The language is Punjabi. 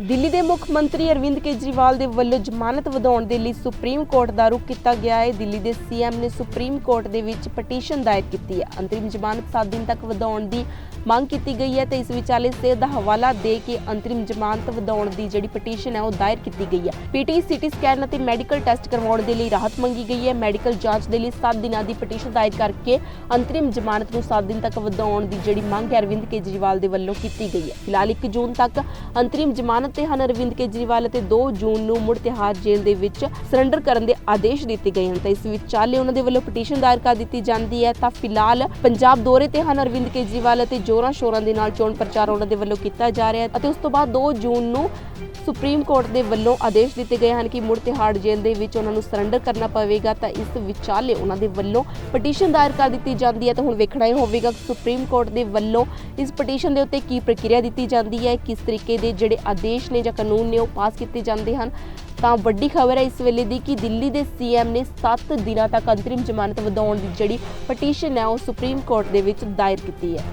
ਦਿੱਲੀ ਦੇ ਮੁੱਖ ਮੰਤਰੀ ਅਰਵਿੰਦ ਕੇਜਰੀਵਾਲ ਦੇ ਵੱਲੋਂ ਜ਼ਮਾਨਤ ਵਧਾਉਣ ਦੇ ਲਈ ਸੁਪਰੀਮ ਕੋਰਟ ਦਾ ਰੁਖ ਕੀਤਾ ਗਿਆ ਹੈ। ਦਿੱਲੀ ਦੇ ਸੀਐਮ ਨੇ ਸੁਪਰੀਮ ਕੋਰਟ ਦੇ ਵਿੱਚ ਪਟੀਸ਼ਨ ਦਾਇਰ ਕੀਤੀ ਹੈ। ਅੰਤਰਿਮ ਜ਼ਮਾਨਤ 7 ਦਿਨ ਤੱਕ ਵਧਾਉਣ ਦੀ ਮੰਗ ਕੀਤੀ ਗਈ ਹੈ ਤੇ ਇਸ ਵਿਚਾਲੇ ਸਿਹਤ ਦਾ ਹਵਾਲਾ ਦੇ ਕੇ ਅੰਤਰਿਮ ਜ਼ਮਾਨਤ ਵਧਾਉਣ ਦੀ ਜਿਹੜੀ ਪਟੀਸ਼ਨ ਹੈ ਉਹ ਦਾਇਰ ਕੀਤੀ ਗਈ ਹੈ। ਪੀਟੀ ਸੀਟੀ ਸਕੈਨ ਅਤੇ ਮੈਡੀਕਲ ਟੈਸਟ ਕਰਵਾਉਣ ਦੇ ਲਈ ਰਾਹਤ ਮੰਗੀ ਗਈ ਹੈ। ਮੈਡੀਕਲ ਜਾਂਚ ਦੇ ਲਈ 7 ਦਿਨਾਂ ਦੀ ਪਟੀਸ਼ਨ ਦਾਇਰ ਕਰਕੇ ਅੰਤਰਿਮ ਜ਼ਮਾਨਤ ਨੂੰ 7 ਦਿਨ ਤੱਕ ਵਧਾਉਣ ਦੀ ਜਿਹੜੀ ਮੰਗ ਹੈ ਅਰਵਿੰਦ ਕੇਜਰੀਵਾਲ ਦੇ ਵੱਲੋਂ ਕੀਤੀ ਗਈ ਹੈ। ਫਿਲਹਾਲ 1 ਜੂਨ ਤੱਕ ਅੰਤਰਿਮ ਜ਼ਮਾਨਤ ਤੇ ਹਨ ਅਰਵਿੰਦ ਕੇਜਰੀਵਾਲ ਅਤੇ 2 ਜੂਨ ਨੂੰ ਮੁੜ ਤਿਹਾਰ ਜੇਲ੍ਹ ਦੇ ਵਿੱਚ ਸਰੈਂਡਰ ਕਰਨ ਦੇ ਆਦੇਸ਼ ਦਿੱਤੇ ਗਏ ਹਨ। ਤਾਂ ਇਸ ਵਿਚਾਲੇ ਉਹਨਾਂ ਦੇ ਵੱਲੋਂ ਪਟੀਸ਼ਨ ਦਾਇਰ ਕਰ ਦਿੱਤੀ ਜਾਂਦੀ ਹੈ। ਤਾਂ ਫਿਲਹਾਲ ਪੰਜਾਬ ਦੌਰੇ ਤੇ ਹਨ ਅਰਵਿੰਦ ਕੇਜਰੀਵਾਲ ਅਤੇ ਜੋਰਾਂ ਸ਼ੋਰਾਂ ਦੇ ਨਾਲ ਚੋਣ ਪ੍ਰਚਾਰ ਉਹਨਾਂ ਦੇ ਵੱਲੋਂ ਕੀਤਾ ਜਾ ਰਿਹਾ ਹੈ ਅਤੇ ਉਸ ਤੋਂ ਬਾਅਦ 2 ਜੂਨ ਨੂੰ ਸੁਪਰੀਮ ਕੋਰਟ ਦੇ ਵੱਲੋਂ ਆਦੇਸ਼ ਦਿੱਤੇ ਗਏ ਹਨ ਕਿ ਮੁੜ ਤਿਹਾੜ ਜੇਲ੍ਹ ਦੇ ਵਿੱਚ ਉਹਨਾਂ ਨੂੰ ਸਰੈਂਡਰ ਕਰਨਾ ਪਵੇਗਾ ਤਾਂ ਇਸ ਵਿਚਾਲੇ ਉਹਨਾਂ ਦੇ ਵੱਲੋਂ ਪਟੀਸ਼ਨ ਦਾਇਰ ਕਰ ਦਿੱਤੀ ਜਾਂਦੀ ਹੈ। ਤਾਂ ਹੁਣ ਵੇਖਣਾ ਇਹ ਹੋਵੇਗਾ ਕਿ ਸੁਪਰੀਮ ਕੋਰਟ ਦੇ ਵੱਲੋਂ ਇਸ ਪਟੀਸ਼ਨ ਦੇ ਉੱਤੇ ਕੀ ਪ੍ਰਕਿਰਿਆ ਦਿੱਤੀ ਜਾਂਦੀ ਹੈ, ਕਿਸ ਤਰੀਕੇ ਦੇ ਜਿਹੜੇ ਆਦੇਸ਼ ਨੇ ਜਾਂ ਕਾਨੂੰਨ ਨੇ ਉਹ ਪਾਸ ਕੀਤੇ ਜਾਂਦੇ ਹਨ। ਤਾਂ ਵੱਡੀ ਖਬਰ ਹੈ ਇਸ ਵੇਲੇ ਦੀ ਕਿ ਦਿੱਲੀ ਦੇ ਸੀਐਮ ਨੇ 7 ਦਿਨਾਂ ਤੱਕ ਅੰਤਰਿਮ ਜ਼ਮਾਨਤ ਵਧਾਉਣ ਦੀ ਜਿਹੜੀ ਪਟੀਸ਼ਨ ਹੈ ਉਹ ਸੁਪਰੀਮ ਕੋਰਟ ਦੇ ਵਿੱਚ ਦਾਇਰ ਕੀਤੀ ਹੈ।